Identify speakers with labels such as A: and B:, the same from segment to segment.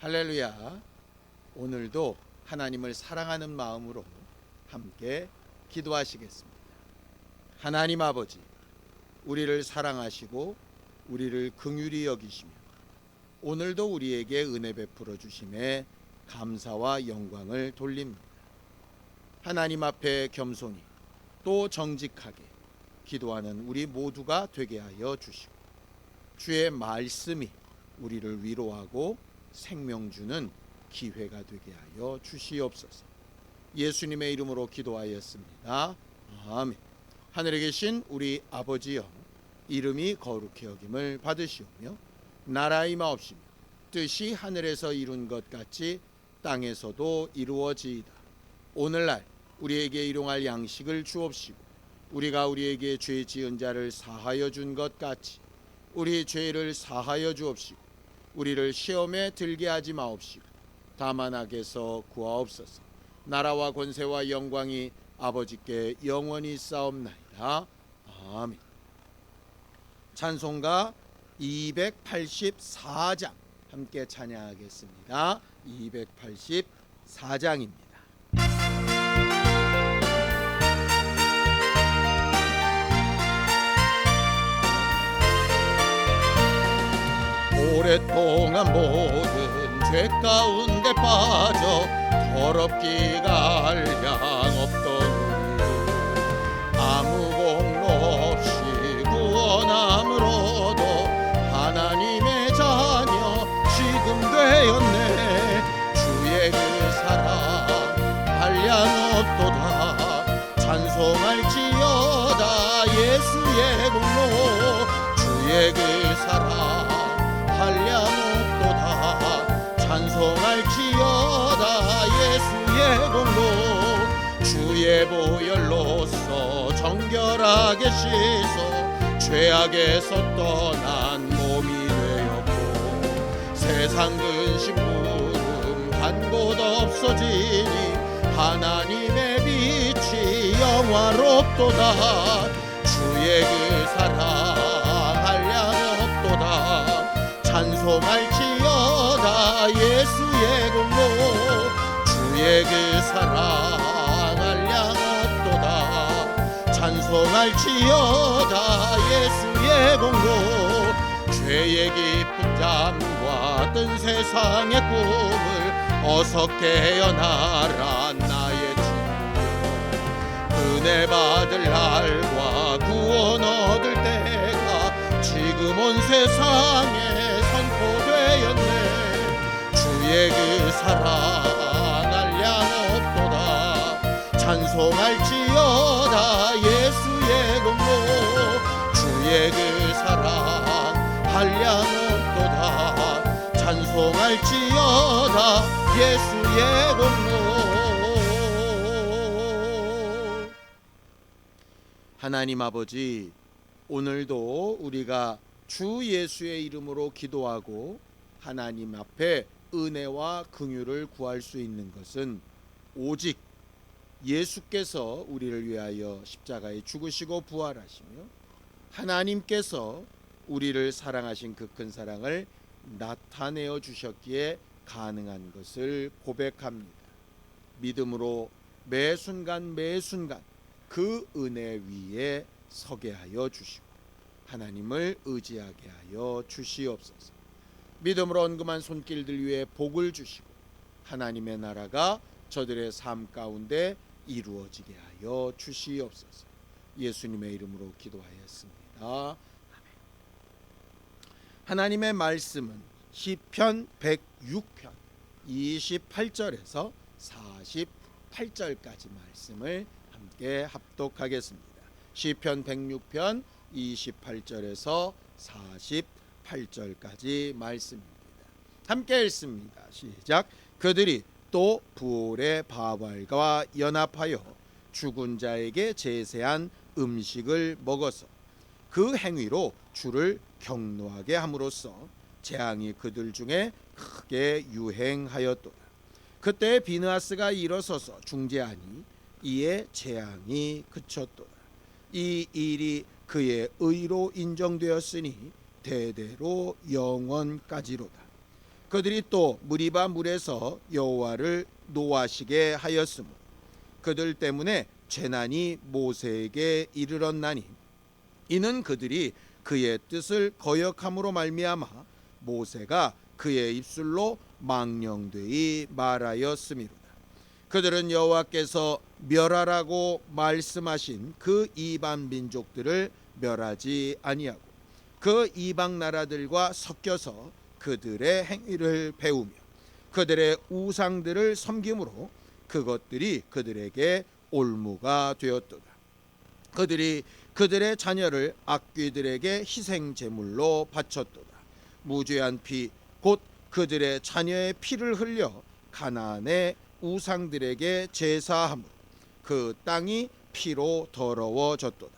A: 할렐루야. 오늘도 하나님을 사랑하는 마음으로 함께 기도하시겠습니다. 하나님 아버지, 우리를 사랑하시고 우리를 긍휼히 여기시며 오늘도 우리에게 은혜 베풀어 주심에 감사와 영광을 돌립니다. 하나님 앞에 겸손히 또 정직하게 기도하는 우리 모두가 되게 하여 주시고 주의 말씀이 우리를 위로하고 생명 주는 기회가 되게 하여 주시옵소서. 예수님의 이름으로 기도하였습니다. 아멘. 하늘에 계신 우리 아버지여 이름이 거룩히 여김을 받으시오며 나라의 마옵시며 뜻이 하늘에서 이룬 것 같이 땅에서도 이루어지이다. 오늘날 우리에게 일용할 양식을 주옵시고 우리가 우리에게 죄 지은 자를 사하여 준 것 같이 우리 죄를 사하여 주옵시고 우리를 시험에 들게 하지 마옵시고 다만 악에서 구하옵소서. 나라와 권세와 영광이 아버지께 영원히 싸움나이다. 아멘. 찬송가 284장 함께 찬양하겠습니다. 284장입니다. 오랫동안 모든 죄 가운데 빠져 더럽기가 알량 없던 우리를 아무 공로 없이 구원함으로도 하나님의 자녀 지금 되었네. 주의 그 사랑 한량 없도다. 찬송할지어다 예수의 공로. 주의 그 사랑 한량 없도다 찬송할지어다 예수의 공로. 주의 보혈로서 정결하게 씻어 죄악에서 떠난 몸이 되었고 세상 근심 구름 간곳 없어지니 하나님의 빛이 영화롭도다. 주의 그 사랑 찬송할지어다 예수의 공로. 주의 그 사랑 한량 없도다. 찬송할지어다 예수의 공로. 죄의 깊은 잠과 뜬 세상의 꿈을 어서 깨어나라. 나의 친구 은혜 받을 날과 구원 얻을 때가 지금 온 세상에 주의 그 사랑 한량 없도다. 찬송할지어다 예수의 공로. 주의 그 사랑 한량 없도다. 찬송할지어다 예수의 공로. 하나님 아버지 오늘도 우리가 주 예수의 이름으로 기도하고 하나님 앞에 은혜와 긍휼을 구할 수 있는 것은 오직 예수께서 우리를 위하여 십자가에 죽으시고 부활하시며 하나님께서 우리를 사랑하신 그 큰 사랑을 나타내어 주셨기에 가능한 것을 고백합니다. 믿음으로 매 순간 매 순간 그 은혜 위에 서게 하여 주시고 하나님을 의지하게 하여 주시옵소서. 믿음으로 언금한 손길들 위에 복을 주시고 하나님의 나라가 저들의 삶 가운데 이루어지게 하여 주시옵소서. 예수님의 이름으로 기도하였습니다. 아멘. 하나님의 말씀은 시편 106편 28절에서 48절까지 말씀을 함께 합독하겠습니다. 시편 106편 28절에서 48 절까지 말씀입니다. 함께 읽습니다. 시작. 그들이 또 부올의 바발과 연합하여 죽은 자에게 제세한 음식을 먹어서 그 행위로 주를 경노하게 함으로써 재앙이 그들 중에 크게 유행하였도다. 그때 비느하스가 일어서서 중재하니 이에 재앙이 그쳤도다. 이 일이 그의 의로 인정되었으니 대대로 영원까지로다. 그들이 또 무리바 물에서 여호와를 노하시게 하였으므로 그들 때문에 재난이 모세에게 이르렀나니 이는 그들이 그의 뜻을 거역함으로 말미암아 모세가 그의 입술로 망령되이 말하였음이로다. 그들은 여호와께서 멸하라고 말씀하신 그 이방 민족들을 멸하지 아니하고 그 이방 나라들과 섞여서 그들의 행위를 배우며 그들의 우상들을 섬김으로 그것들이 그들에게 올무가 되었도다. 그들이 그들의 자녀를 악귀들에게 희생 제물로 바쳤도다. 무죄한 피 곧 그들의 자녀의 피를 흘려 가나안의 우상들에게 제사함으로 그 땅이 피로 더러워졌도다.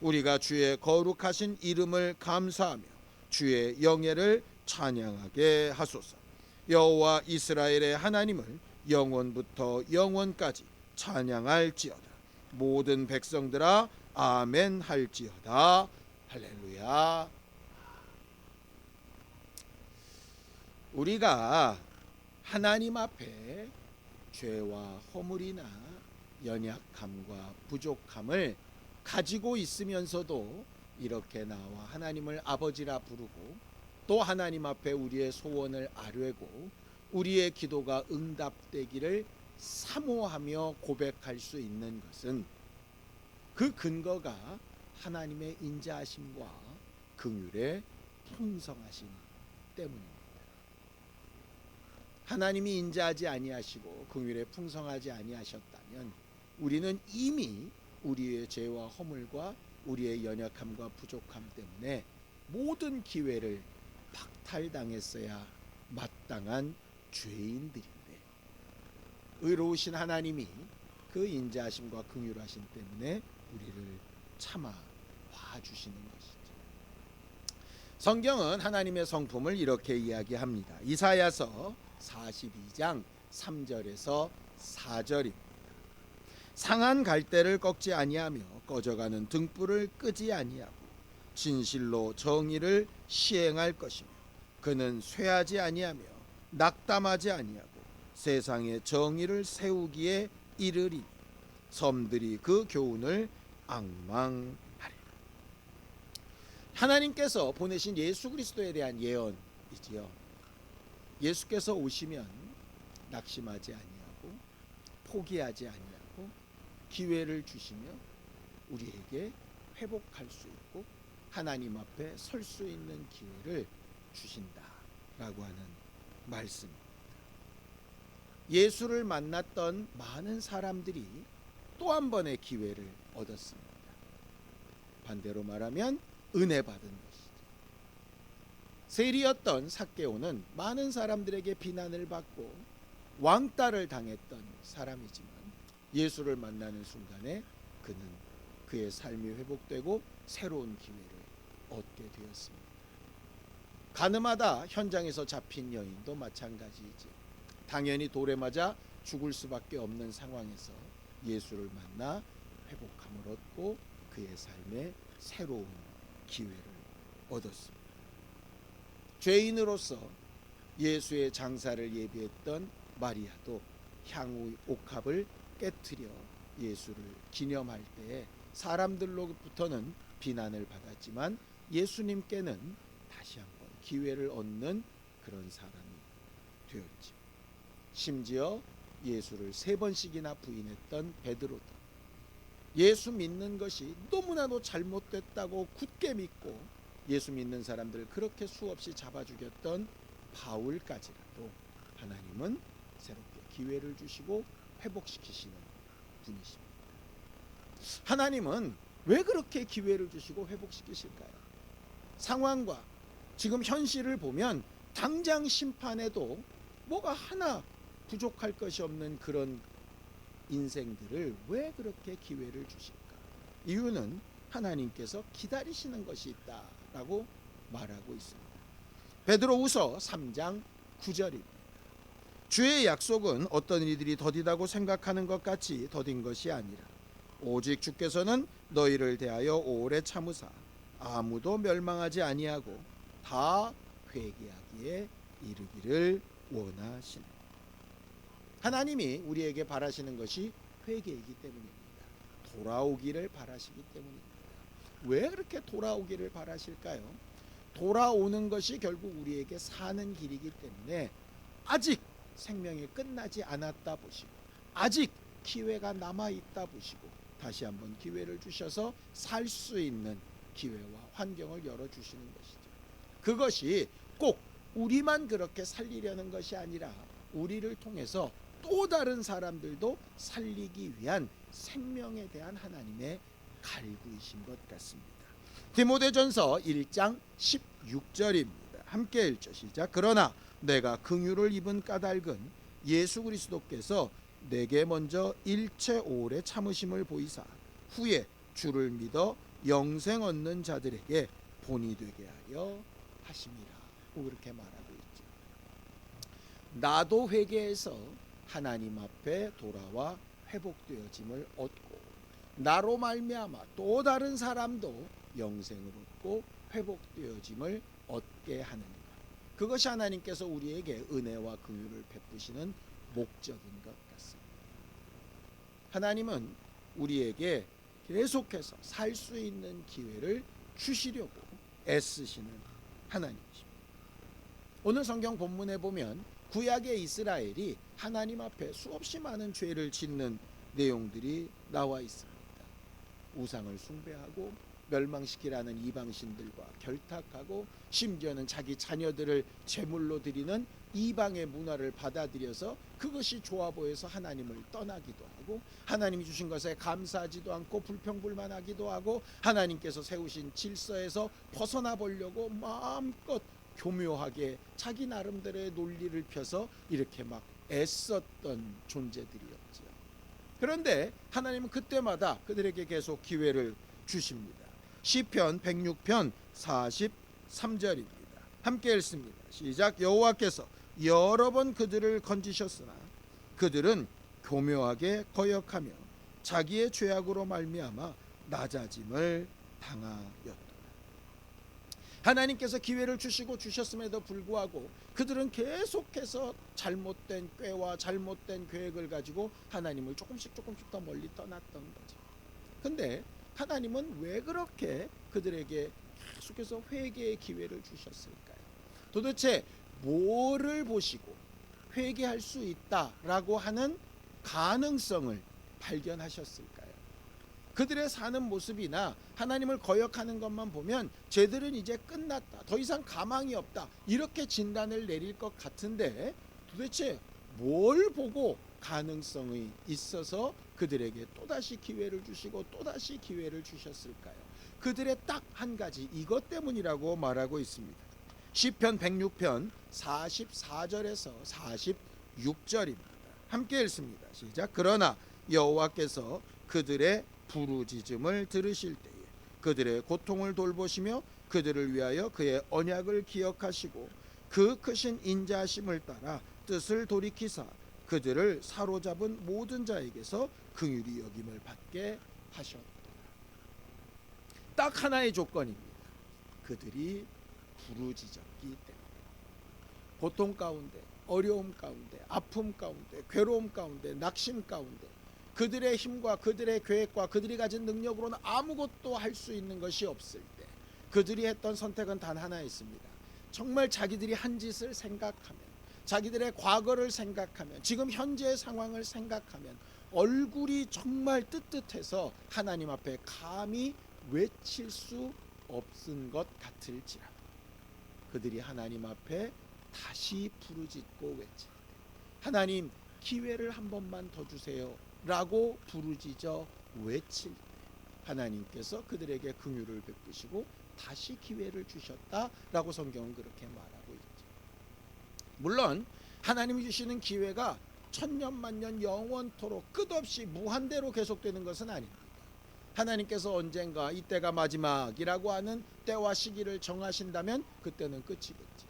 A: 우리가 주의 거룩하신 이름을 감사하며 주의 영예를 찬양하게 하소서. 여호와 이스라엘의 하나님을 영원부터 영원까지 찬양할지어다. 모든 백성들아 아멘 할지어다. 할렐루야. 우리가 하나님 앞에 죄와 허물이나 연약함과 부족함을 가지고 있으면서도 이렇게 나와 하나님을 아버지라 부르고 또 하나님 앞에 우리의 소원을 아뢰고 우리의 기도가 응답되기를 사모하며 고백할 수 있는 것은 그 근거가 하나님의 인자하심과 긍휼의 풍성하심 때문입니다. 하나님이 인자하지 아니하시고 긍휼에 풍성하지 아니하셨다면 우리는 이미 우리의 죄와 허물과 우리의 연약함과 부족함 때문에 모든 기회를 박탈당했어야 마땅한 죄인들인데 의로우신 하나님이 그 인자하심과 긍휼하심 때문에 우리를 참아 봐 주시는 것이죠. 성경은 하나님의 성품을 이렇게 이야기합니다. 이사야서 42장 3절에서 4절입니다. 상한 갈대를 꺾지 아니하며 꺼져가는 등불을 끄지 아니하고 진실로 정의를 시행할 것이며 그는 쇠하지 아니하며 낙담하지 아니하고 세상에 정의를 세우기에 이르리 섬들이 그 교훈을 악망하리라. 하나님께서 보내신 예수 그리스도에 대한 예언이지요. 예수께서 오시면 낙심하지 아니하고 포기하지 아니하고 기회를 주시며 우리에게 회복할 수 있고 하나님 앞에 설 수 있는 기회를 주신다라고 하는 말씀입니다. 예수를 만났던 많은 사람들이 또 한 번의 기회를 얻었습니다. 반대로 말하면 은혜 받은 것이죠. 세리였던 삭개오는 많은 사람들에게 비난을 받고 왕따를 당했던 사람이지만 예수를 만나는 순간에 그는 그의 삶이 회복되고 새로운 기회를 얻게 되었습니다. 가늠하다 현장에서 잡힌 여인도 마찬가지이지. 당연히 돌에 맞아 죽을 수밖에 없는 상황에서 예수를 만나 회복함을 얻고 그의 삶에 새로운 기회를 얻었습니다. 죄인으로서 예수의 장사를 예비했던 마리아도 향후 옥합을 깨뜨려 예수를 기념할 때에 사람들로부터는 비난을 받았지만 예수님께는 다시 한번 기회를 얻는 그런 사람이 되었지. 심지어 예수를 세 번씩이나 부인했던 베드로도 예수 믿는 것이 너무나도 잘못됐다고 굳게 믿고 예수 믿는 사람들을 그렇게 수없이 잡아 죽였던 바울까지라도 하나님은 새롭게 기회를 주시고 회복시키시는 분이십니다. 하나님은 왜 그렇게 기회를 주시고 회복시키실까요? 상황과 지금 현실을 보면 당장 심판에도 뭐가 하나 부족할 것이 없는 그런 인생들을 왜 그렇게 기회를 주실까? 이유는 하나님께서 기다리시는 것이 있다라고 말하고 있습니다. 베드로후서 3장 9절입니다. 주의 약속은 어떤 이들이 더디다고 생각하는 것 같이 더딘 것이 아니라 오직 주께서는 너희를 대하여 오래 참으사 아무도 멸망하지 아니하고 다 회개하기에 이르기를 원하시네. 하나님이 우리에게 바라시는 것이 회개이기 때문입니다. 돌아오기를 바라시기 때문입니다. 왜 그렇게 돌아오기를 바라실까요? 돌아오는 것이 결국 우리에게 사는 길이기 때문에 아직 생명이 끝나지 않았다 보시고 아직 기회가 남아 있다 보시고 다시 한번 기회를 주셔서 살 수 있는 기회와 환경을 열어 주시는 것이죠. 그것이 꼭 우리만 그렇게 살리려는 것이 아니라 우리를 통해서 또 다른 사람들도 살리기 위한 생명에 대한 하나님의 갈구이신 것 같습니다. 디모데전서 1장 16절입니다. 함께 읽죠. 시작. 그러나 내가 긍휼을 입은 까닭은 예수 그리스도께서 내게 먼저 일체 오래 참으심을 보이사 후에 주를 믿어 영생 얻는 자들에게 본이 되게 하려 하심이라. 그렇게 말하고 있죠. 나도 회개해서 하나님 앞에 돌아와 회복되어짐을 얻고 나로 말미암아 또 다른 사람도 영생을 얻고 회복되어짐을 얻게 하는 것. 그것이 하나님께서 우리에게 은혜와 긍휼을 베푸시는 목적인 것 같습니다. 하나님은 우리에게 계속해서 살 수 있는 기회를 주시려고 애쓰시는 하나님이십니다. 오늘 성경 본문에 보면 구약의 이스라엘이 하나님 앞에 수없이 많은 죄를 짓는 내용들이 나와 있습니다. 우상을 숭배하고 멸망시키라는 이방신들과 결탁하고 심지어는 자기 자녀들을 제물로 드리는 이방의 문화를 받아들여서 그것이 좋아 보여서 하나님을 떠나기도 하고 하나님이 주신 것에 감사하지도 않고 불평불만하기도 하고 하나님께서 세우신 질서에서 벗어나 보려고 마음껏 교묘하게 자기 나름대로의 논리를 펴서 이렇게 막 애썼던 존재들이었죠. 그런데 하나님은 그때마다 그들에게 계속 기회를 주십니다. 시편 106편 43절입니다. 함께 읽습니다. 시작 여호와께서 여러 번 그들을 건지셨으나 그들은 교묘하게 거역하며 자기의 죄악으로 말미암아 낮아짐을 당하였다. 하나님께서 기회를 주시고 주셨음에도 불구하고 그들은 계속해서 잘못된 꾀와 잘못된 계획을 가지고 하나님을 조금씩 조금씩 더 멀리 떠났던 거죠. 근데 하나님은 왜 그렇게 그들에게 계속해서 회개의 기회를 주셨을까요? 도대체 뭐를 보시고 회개할 수 있다라고 하는 가능성을 발견하셨을까요? 그들의 사는 모습이나 하나님을 거역하는 것만 보면 쟤들은 이제 끝났다. 더 이상 가망이 없다. 이렇게 진단을 내릴 것 같은데 도대체 뭘 보고 가능성이 있어서 그들에게 또다시 기회를 주시고 또다시 기회를 주셨을까요? 그들의 딱 한 가지 이것 때문이라고 말하고 있습니다. 시편 106편 44절에서 46절입니다. 함께 읽습니다. 시작. 그러나 여호와께서 그들의 부르짖음을 들으실 때에 그들의 고통을 돌보시며 그들을 위하여 그의 언약을 기억하시고 그 크신 인자심을 따라 뜻을 돌이키사 그들을 사로잡은 모든 자에게서 긍휼히 여김을 받게 하셨다. 딱 하나의 조건입니다. 그들이 부르짖었기 때문에 고통 가운데 어려움 가운데 아픔 가운데 괴로움 가운데 낙심 가운데 그들의 힘과 그들의 계획과 그들이 가진 능력으로는 아무것도 할 수 있는 것이 없을 때 그들이 했던 선택은 단 하나였습니다. 정말 자기들이 한 짓을 생각하면 자기들의 과거를 생각하면 지금 현재의 상황을 생각하면 얼굴이 정말 뜨뜻해서 하나님 앞에 감히 외칠 수 없은 것 같을지라 그들이 하나님 앞에 다시 부르짖고 외칠 때 하나님 기회를 한 번만 더 주세요 라고 부르짖어 외칠 때 하나님께서 그들에게 긍휼을 베푸시고 다시 기회를 주셨다라고 성경은 그렇게 있죠. 물론 하나님이 주시는 기회가 천년 만년 영원토록 끝없이 무한대로 계속되는 것은 아닙니다. 하나님께서 언젠가 이때가 마지막이라고 하는 때와 시기를 정하신다면 그때는 끝이겠지.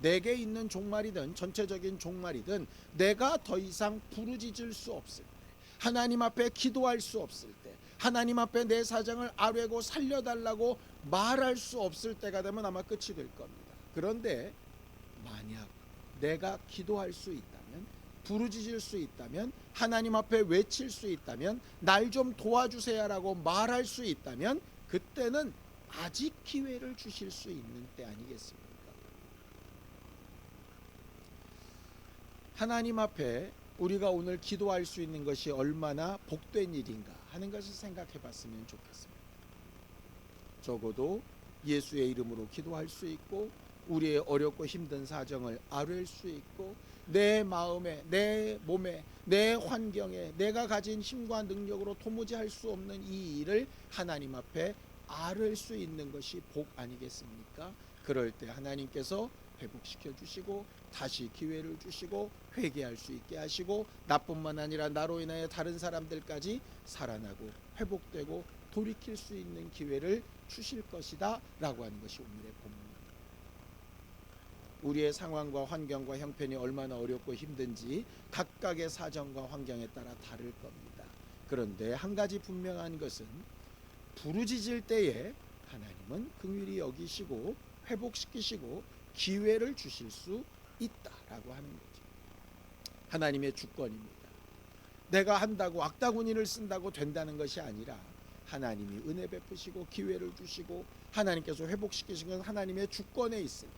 A: 내게 있는 종말이든 전체적인 종말이든 내가 더 이상 부르짖을 수 없을 때 하나님 앞에 기도할 수 없을 때 하나님 앞에 내 사정을 아뢰고 살려달라고 말할 수 없을 때가 되면 아마 끝이 될 겁니다. 그런데 만약 내가 기도할 수 있다면 부르짖을 수 있다면 하나님 앞에 외칠 수 있다면 날 좀 도와주세요라고 말할 수 있다면 그때는 아직 기회를 주실 수 있는 때 아니겠습니까? 하나님 앞에 우리가 오늘 기도할 수 있는 것이 얼마나 복된 일인가 하는 것을 생각해 봤으면 좋겠습니다. 적어도 예수의 이름으로 기도할 수 있고 우리의 어렵고 힘든 사정을 아뢰 수 있고 내 마음에 내 몸에 내 환경에 내가 가진 힘과 능력으로 도무지 할 수 없는 이 일을 하나님 앞에 아뢰 수 있는 것이 복 아니겠습니까? 그럴 때 하나님께서 회복시켜 주시고 다시 기회를 주시고 회개할 수 있게 하시고 나뿐만 아니라 나로 인하여 다른 사람들까지 살아나고 회복되고 돌이킬 수 있는 기회를 주실 것이다라고 하는 것이 오늘의 본문입니다. 우리의 상황과 환경과 형편이 얼마나 어렵고 힘든지 각각의 사정과 환경에 따라 다를 겁니다. 그런데 한 가지 분명한 것은 부르짖을 때에 하나님은 긍휼히 여기시고 회복시키시고 기회를 주실 수 있다라고 하는 거죠. 하나님의 주권입니다. 내가 한다고 악다구니를 쓴다고 된다는 것이 아니라 하나님이 은혜 베푸시고 기회를 주시고 하나님께서 회복시키신 건 하나님의 주권에 있으니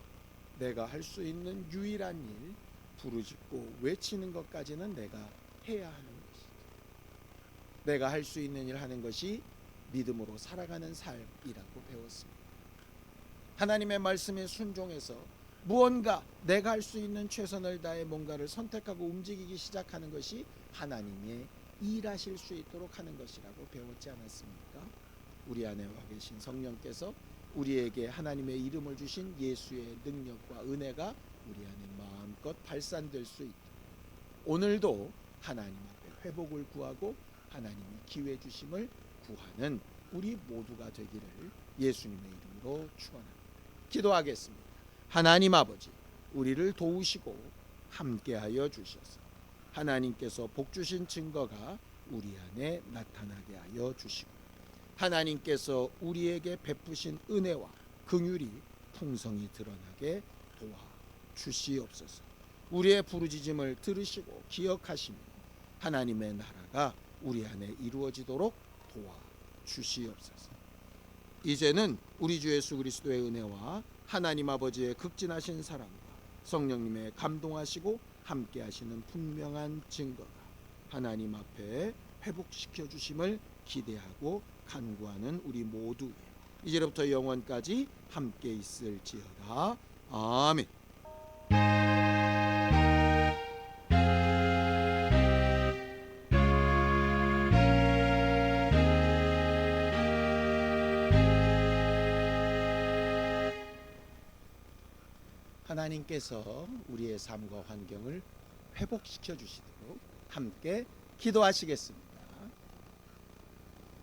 A: 내가 할 수 있는 유일한 일 부르짖고 외치는 것까지는 내가 해야 하는 것이죠. 내가 할 수 있는 일 하는 것이 믿음으로 살아가는 삶이라고 배웠습니다. 하나님의 말씀에 순종해서 무언가 내가 할 수 있는 최선을 다해 뭔가를 선택하고 움직이기 시작하는 것이 하나님의 일하실 수 있도록 하는 것이라고 배웠지 않았습니까? 우리 안에 와 계신 성령께서 우리에게 하나님의 이름을 주신 예수의 능력과 은혜가 우리 안에 마음껏 발산될 수 있도록 오늘도 하나님 앞에 회복을 구하고 하나님이 기회 주심을 구하는 우리 모두가 되기를 예수님의 이름으로 축원합니다. 기도하겠습니다. 하나님 아버지, 우리를 도우시고 함께하여 주셔서 하나님께서 복 주신 증거가 우리 안에 나타나게 하여 주시고 하나님께서 우리에게 베푸신 은혜와 긍휼이 풍성히 드러나게 도와 주시옵소서. 우리의 부르짖음을 들으시고 기억하시며 하나님의 나라가 우리 안에 이루어지도록 도와 주시옵소서. 이제는 우리 주 예수 그리스도의 은혜와 하나님 아버지의 극진하신 사랑과 성령님의 감동하시고 함께 하시는 분명한 증거가 하나님 앞에 회복시켜 주심을 기대하고 간구하는 우리 모두 이제부터 영원까지 함께 있을지어다. 아멘. 하나님께서 우리의 삶과 환경을 회복시켜 주시도록 함께 기도하시겠습니다.